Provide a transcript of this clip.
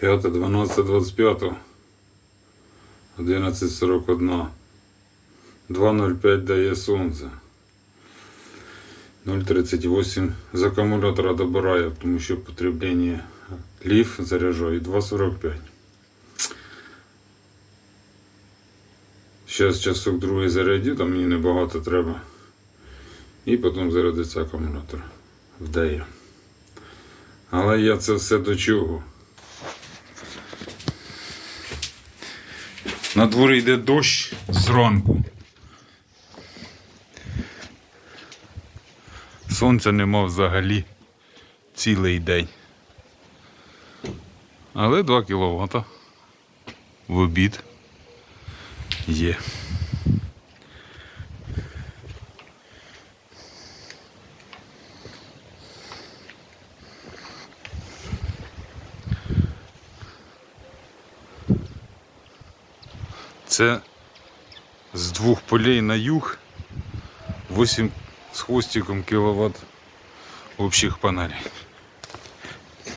5, 12, 25, 11.41. 2.05 дає сонце. 0.38 з акумулятора добирає, тому що потреблення ліф заряджає 2.45. Зараз часок другий зарядю, там мені небагато треба. І потім зарядиться акумулятор. Вдає. Але я це все до чого? На дворі йде дощ зранку. Сонця нема взагалі цілий день. Але 2 кВт в обід є. Це з двох полей на юг 8 з хвостиком кіловат общих панелей.